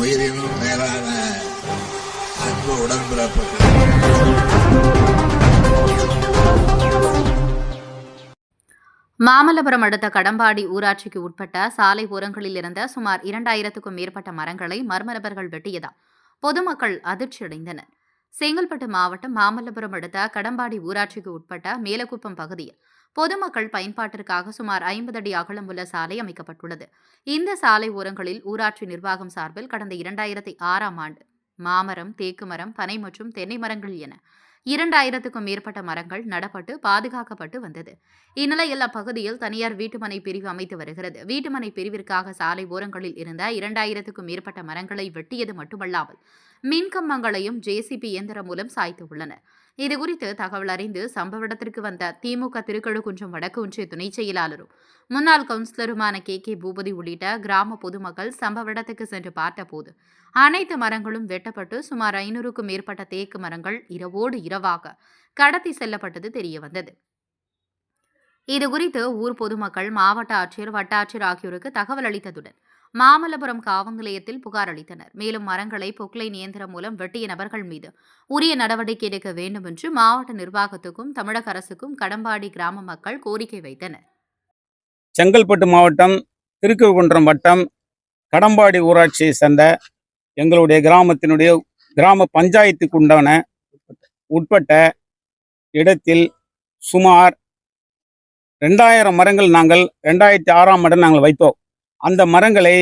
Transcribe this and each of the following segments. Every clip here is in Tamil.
உயிரினும் மேலான அன்பு உடன்பிறப்பு மாமல்லபுரம் அடுத்த கடம்பாடி ஊராட்சிக்கு உட்பட்ட சாலை ஓரங்களில் இருந்த சுமார் இரண்டாயிரத்துக்கும் மேற்பட்ட மரங்களை மர்ம நபர்கள் வெட்டியதால் பொதுமக்கள் அதிர்ச்சியடைந்தனர். செங்கல்பட்டு மாவட்டம் மாமல்லபுரம் அடுத்த கடம்பாடி ஊராட்சிக்கு உட்பட்ட மேலக்குப்பம் பகுதியில் பொதுமக்கள் பயன்பாட்டிற்காக சுமார் ஐம்பது அடி அகலம் உள்ள சாலை அமைக்கப்பட்டுள்ளது. இந்த சாலை ஓரங்களில் ஊராட்சி நிர்வாகம் சார்பில் கடந்த இரண்டாயிரத்தி ஆறாம் ஆண்டு மாமரம் தேக்கு மரம் பனை மற்றும் தென்னை மரங்கள் என இரண்டாயிரத்துக்கும் மேற்பட்ட மரங்கள் நடப்பட்டு பாதுகாக்கப்பட்டு வந்தது. இந்நிலையில் அப்பகுதியில் தனியார் வீட்டுமனை பிரிவு அமைத்து வருகிறது. வீட்டுமனை பிரிவிற்காக சாலை ஓரங்களில் இருந்த இரண்டாயிரத்துக்கும் மேற்பட்ட மரங்களை வெட்டியது மட்டுமல்லாமல் மின்கம்பங்களையும் ஜேசிபி இயந்திரம் மூலம் சாய்த்து உள்ளனர் இதுகுறித்து தகவல் அறிந்து சம்பவ இடத்திற்கு வந்த திமுக திருக்கழுக்குன்றம் வடக்கு ஒன்றிய துணை செயலாளரும் முன்னாள் கவுன்சிலருமான கே. கே. பூபதி உள்ளிட்ட கிராம பொதுமக்கள் சம்பவ இடத்துக்கு சென்று பார்த்தபோது அனைத்து மரங்களும் வெட்டப்பட்டு சுமார் ஐநூறுக்கும் மேற்பட்ட தேக்கு மரங்கள் இரவோடு இரவாக கடத்தி செல்லப்பட்டது தெரியவந்தது இதுகுறித்து ஊர் பொதுமக்கள் மாவட்ட ஆட்சியர் வட்டாட்சியர் ஆகியோருக்கு தகவல் அளித்ததுடன் மாமல்லபுரம் காவல் நிலையத்தில் புகார் அளித்தனர். மேலும் மரங்களை பொக்லைன் இயந்திரம் மூலம் வெட்டிய நபர்கள் மீது உரிய நடவடிக்கை எடுக்க வேண்டும் என்று மாவட்ட நிர்வாகத்துக்கும் தமிழக அரசுக்கும் கடம்பாடி கிராம மக்கள் கோரிக்கை வைத்தனர். செங்கல்பட்டு மாவட்டம் திருக்குகுன்றம் வட்டம் கடம்பாடி ஊராட்சியை சேர்ந்த எங்களுடைய கிராமத்தினுடைய கிராம பஞ்சாயத்துக்கு உண்டான உட்பட்ட இடத்தில் சுமார் ரெண்டாயிரம் மரங்கள் நாங்கள் ரெண்டாயிரத்தி ஆறாம் ஆண்டு நாங்கள் வைத்தோம். அந்த மரங்களை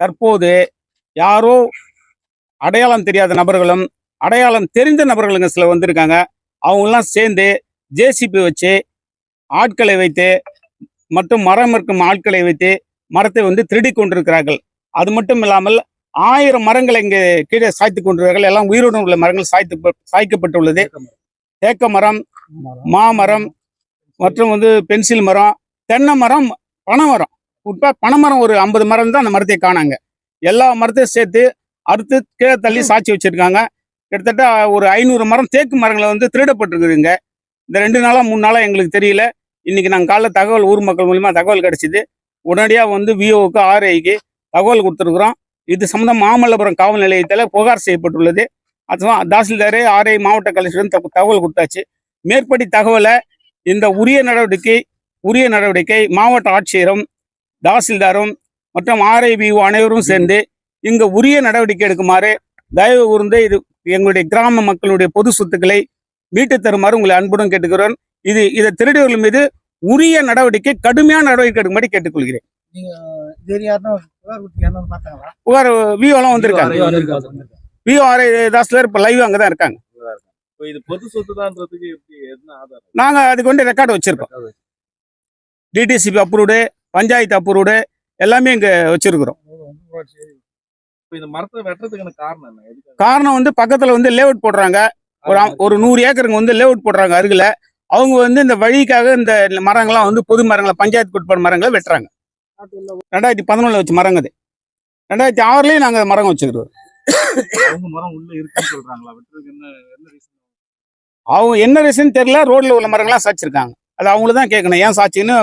தற்போது யாரோ அடையாளம் தெரியாத நபர்களும் அடையாளம் தெரிந்த நபர்களுங்க சில வந்திருக்காங்க. அவங்கெல்லாம் சேர்ந்து ஜேசிபி வச்சு ஆட்களை வைத்து மற்றும் மரம் இருக்கும் ஆட்களை வைத்து மரத்தை வந்து திருடி கொண்டிருக்கிறார்கள். அது மட்டும் இல்லாமல் ஆயிரம் மரங்கள் இங்கே கீழே சாய்த்து கொண்டிருக்கிறார்கள். எல்லாம் உயிருடன் உள்ள மரங்கள் சாய்த்து சாய்க்கப்பட்டுள்ளது. தேக்க மரம். மாமரம் மற்றும் வந்து பென்சில் மரம் தென்னை மரம் பனை மரம் உட்பட பனைமரம் ஒரு ஐம்பது மரம் தான் அந்த மரத்தை காணாங்க. எல்லா மரத்தையும் சேர்த்து அறுத்து கீழே தள்ளி சாட்சி வச்சிருக்காங்க. கிட்டத்தட்ட ஒரு ஐநூறு மரம் தேக்கு மரங்களை வந்து திருடப்பட்டிருக்குதுங்க. இந்த ரெண்டு நாளா மூணு நாளா எங்களுக்கு தெரியல. இன்னைக்கு நாங்கள் காலைல தகவல் ஊர் மக்கள் மூலியமா தகவல் கிடைச்சிது. உடனடியாக வந்து விஓவுக்கு ஆர்ஐக்கு தகவல் கொடுத்துருக்குறோம். இது சம்பந்தம் மாமல்லபுரம் காவல் நிலையத்தில் புகார் செய்யப்பட்டுள்ளது. அதுதான் தாசில்தார் ஆர்ஐ மாவட்ட கலெக்டரும் தக- தகவல் கொடுத்தாச்சு. மேற்படி தகவலை இந்த உரிய நடவடிக்கை உரிய நடவடிக்கை மாவட்ட ஆட்சியரும் தாசில்தாரும் மற்றும் ஆர்ஐ விஓ அனைவரும் சேர்ந்து இங்க உரிய நடவடிக்கை எடுக்குமாறு தயவு கூர்ந்து இது எங்களுடைய கிராம மக்களுடைய பொது சொத்துக்களை மீட்டு தருமாறு உங்களை அன்புடன் கேட்டுக்கிறோம். இது இதை திருடியவர்கள் மீது உரிய நடவடிக்கை கடுமையான நடவடிக்கை எடுக்கும்படி கேட்டுக்கொள்கிறேன். புகார் விஓலாம் வந்திருக்காங்க. விஓ ஆர்ஐ தாசில்தார் இப்போ லைவ் அங்கே தான் இருக்காங்க. இப்போ இது பொது சொத்துதான்றதுக்கு எப்படி என்ன ஆதாரம்? நாங்க அதுக்கு வந்து ரெக்கார்டு வச்சிருக்கோம். டிடிசிபி அப்ரூவ்டு பஞ்சாயத்து அப்ரூவ்டு எல்லாமே இங்க வச்சிருக்கிறோம். காரணம் வந்து பக்கத்துல வந்து லேஅவுட் போடுறாங்க. ஒரு ஒரு நூறு ஏக்கருங்க வந்து லேஅவுட் போடுறாங்க அருகில. அவங்க வந்து இந்த வழிக்காக இந்த மரங்கள்லாம் வந்து பொது மரங்களை பஞ்சாயத்து உட்பட மரங்களை வெட்டுறாங்க. ரெண்டாயிரத்தி பதினொன்றுல வச்ச மரங்க அது. ரெண்டாயிரத்தி ஆறுலயும் நாங்க மரம் வச்சுக்கிறோம் அவங்க என்ன ரீசன் தெரியல. ரோட்ல உள்ள மரங்கள்லாம் சாச்சிருக்காங்க அது அவங்கள தான் கேட்கணும் ஏன் சாட்சின்னு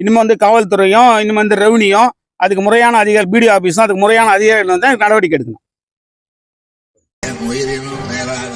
இனிமேல் வந்து காவல்துறையும் இனிமேல் வந்து ரெவன்யூயும் அதுக்கு முறையான அதிகாரி பிடிஓ ஆஃபீஸும் அதுக்கு முறையான அதிகாரிகள் வந்து நடவடிக்கை எடுக்கணும். உயிரினும் மேலான